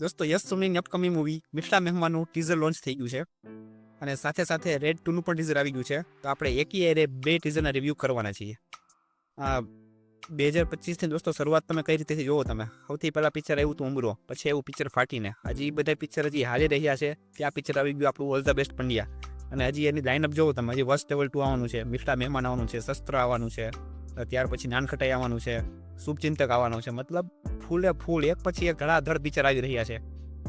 દોસ્તો યસ સોમનીની upcoming movie મિઠલા મહેમાનનું ટીઝર લોન્ચ થઈ ગયું છે. અને સાથે સાથે રેડ ટુનું પણ ટીઝર આવી ગયું છે. તો આપણે એકી એરે બે ટીઝરના રિવ્યૂ કરવાના છીએ. આ બે હજાર પચીસથી દોસ્તો, શરૂઆત તમે કઈ રીતે જોવો તમે? સૌથી પહેલાં પિક્ચર આવ્યું હતું ઉમરો, પછી એવું પિક્ચર ફાટીને. હજી બધા પિક્ચર હજી હાલી રહ્યા છે. ત્યાં પિક્ચર આવી ગયું આપણું ઓલ ધ બેસ્ટ પંડ્યા. અને હજી એની લાઇનઅપ જોવો તમે. હજી વસ્ટ લેવલ ટુ આવવાનું છે મિઠલા મહેમાન આવવાનું છે, શસ્ત્ર આવવાનું છે, ત્યાર પછી નાનખટાઈ આવવાનું છે શુભચિંતક આવવાનું છે. મતલબ ફૂલે, ફૂલ. એક પછી એક ઘણા ધડ પિક્ચર આવી રહ્યા છે.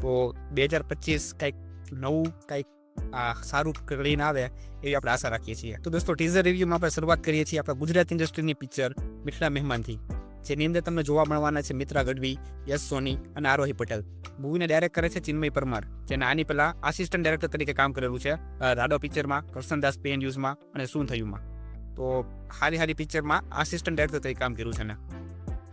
તો બે હજાર પચીસ કંઈક નવું કંઈક, આ, સારું કરીને આવે એવી આપણે આશા રાખીએ છીએ. તો દોસ્તો ટીઝર રિવ્યુમાં આપણે શરૂઆત કરીએ છીએ આપણા ગુજરાત ઇન્ડસ્ટ્રીની પિક્ચર મિઠલા મહેમાનથી. જેની અંદર તમને જોવા મળવાના છે મિત્રા ગઢવી, યશ સોની અને આરોહી પટેલ. મૂવીને ડાયરેક્ટ કરે છે ચિન્મય પરમાર, જેને આની પહેલા આસિસ્ટન્ટ ડાયરેક્ટર તરીકે કામ કરેલું છે રાડો પિક્ચરમાં કરસનદાસ પેન યુઝમાં અને શું થયુંમાં તો હારી હારી પિક્ચરમાં આસિસ્ટન્ટ ડાયરેક્ટર તરીકે કામ કર્યું છે ને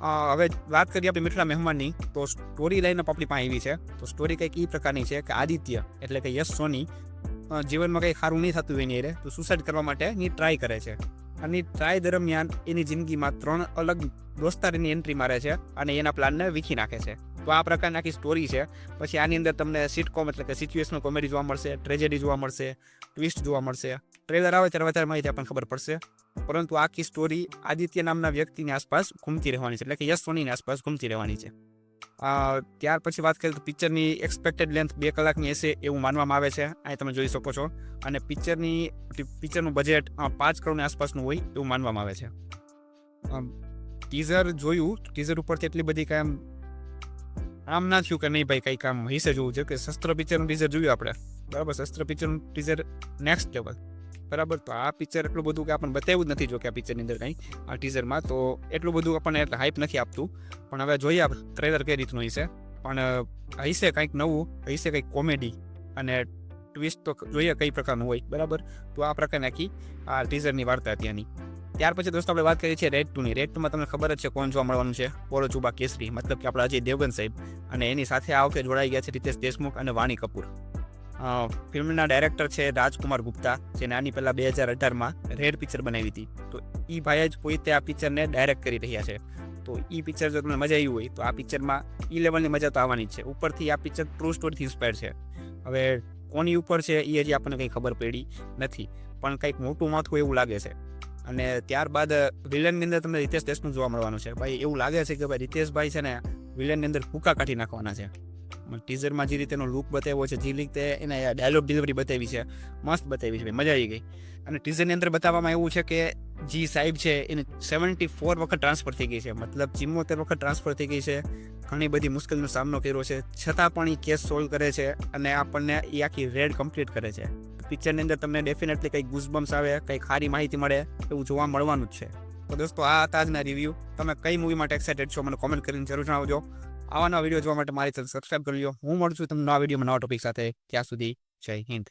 હવે વાત કરીએ આપણે મિઠલા મહેમાનની, તો સ્ટોરી લાઈન આપણી પાસે આવી છે. તો સ્ટોરી કંઈક એ પ્રકારની છે કે આદિત્ય, એટલે કે યશ સોની જીવનમાં કંઈ સારું નહીં થતું એની એરે તો સુસાઇડ કરવા માટે એની ટ્રાય કરે છે. અને ટ્રાય દરમિયાન એની જિંદગીમાં ત્રણ અલગ દોસ્તારની એન્ટ્રી મારે છે અને એના પ્લાનને વીખી નાખે છે. તો આ પ્રકારની આખી સ્ટોરી છે. પછી આની અંદર તમને સિટકોમ એટલે કે સિચ્યુએશનલ કોમેડી જોવા મળશે ટ્રેજેડી જોવા મળશે ટ્વિસ્ટ જોવા મળશે. ટ્રેલર આવે ત્યારે વધારે માહિતી આપણને ખબર પડશે. પરંતુ આખી સ્ટોરી આદિત્ય નામના વ્યક્તિની આસપાસ ઘૂમતી રહેવાની છે. એટલે કે યશ સોનીની આસપાસ ઘૂમતી રહેવાની છે. ત્યાર પછી વાત કરીએ તો પિક્ચરની એક્સપેક્ટેડ લેન્થ બે કલાકની હશે એવું માનવામાં આવે છે. અહીં તમે જોઈ શકો છો. અને પિક્ચરની પિક્ચરનું બજેટ પાંચ કરોડની આસપાસનું હોય એવું માનવામાં આવે છે. ટીઝર જોયું ટીઝર ઉપરથી એટલી બધી કાંઈ આમ ના થયું કે નહીં ભાઈ કંઈ કામ હિસે જોવું છે કે શસ્ત્ર પિક્ચરનું ટીઝર જોયું આપણે. બરાબર, શસ્ત્ર પિક્ચરનું ટીઝર નેક્સ્ટ લેવલ બરાબર? તો આ પિક્ચર એટલું બધું કે આપણને બતાવ્યું જ નથી જો કે આ પિક્ચરની અંદર કંઈ, આ ટીઝરમાં તો એટલું બધું આપણને હાઈપ નથી આપતું. પણ હવે જોઈએ આપણે ટ્રેલર કઈ રીતનું હશે. પણ હશે કંઈક નવું, હશે કંઈક કોમેડી અને ટ્વિસ્ટ તો જોઈએ કઈ પ્રકારનું હોય. બરાબર? તો આ પ્રકારની આખી આ ટીઝરની વાર્તા ત્યાંની ત્યાર પછી દોસ્તો આપણે વાત કરીએ છીએ રેડ ટુની રેડ ટુમાં તમને ખબર જ છે કોણ જોવા મળવાનું છે? પોલો ચુબા કેસરી. મતલબ કે આપણા અજય દેવગન સાહેબ અને એની સાથે આ વખતે જોડાઈ ગયા છે રીતેશ દેશમુખ અને વાણી કપૂર. ફિલ્મના ડાયરેક્ટર છે રાજકુમાર ગુપ્તા જેને આની પહેલાં બે હજાર અઢારમાં રેડ પિક્ચર બનાવી હતી. તો એ ભાઈ જ પોતે આ પિક્ચરને ડાયરેક્ટ કરી રહ્યા છે. તો એ પિક્ચર જો તમને મજા આવી હોય, તો આ પિક્ચરમાં ઈ લેવલની મજા તો આવવાની જ છે. ઉપરથી આ પિક્ચર ટ્રુ સ્ટોરીથી ઇન્સ્પાયર છે. હવે કોની ઉપર છે એ હજી આપણને કંઈ ખબર પડી નથી, પણ કંઈક મોટું માથું એવું લાગે છે. અને ત્યારબાદ વિલનની અંદર તમને રીતેશ દેશમુખ જોવા મળવાનું છે. ભાઈ, એવું લાગે છે કે ભાઈ રીતેશભાઈ છે ને વિલનની અંદર ભૂકા કાઢી નાખવાના છે. ટીઝરમાં જે રીતે એનો લુક બતાવ્યો છે, જે રીતે એને ડાયલોગ ડિલિવરી બતાવી છે, મસ્ત બતાવી છે મજા આવી ગઈ. અને ટીઝરની અંદર બતાવવામાં એવું છે કે જી સાહેબ છે, એને સેવન્ટી ફોર વખત ટ્રાન્સફર થઈ ગઈ છે. મતલબ ચિમ્મોતેર વખત ટ્રાન્સફર થઈ ગઈ છે. ઘણી બધી મુશ્કેલીનો સામનો કર્યો છે. છતાં પણ એ કેસ સોલ્વ કરે છે અને આપણને એ આખી રેડ કમ્પ્લીટ કરે છે. પિક્ચરની અંદર તમને ડેફિનેટલી કંઈક ગુઝબમ્સ આવે, કંઈક સારી માહિતી મળે એવું જોવા મળવાનું જ છે. તો દોસ્તો, આ હતા આજના રિવ્યૂ તમે કઈ મૂવી માટે એક્સાઇટેડ છો, મને કોમેન્ટ કરીને જરૂર જણાવજો. આવા નવા વીડિયો જોવા માટે મારી ચેનલ સબસ્ક્રાઇબ કરી લો હું મળું છું તમને નવા વિડીયોમાં નવા ટોપિક સાથે. ત્યાં સુધી જય હિન્દ.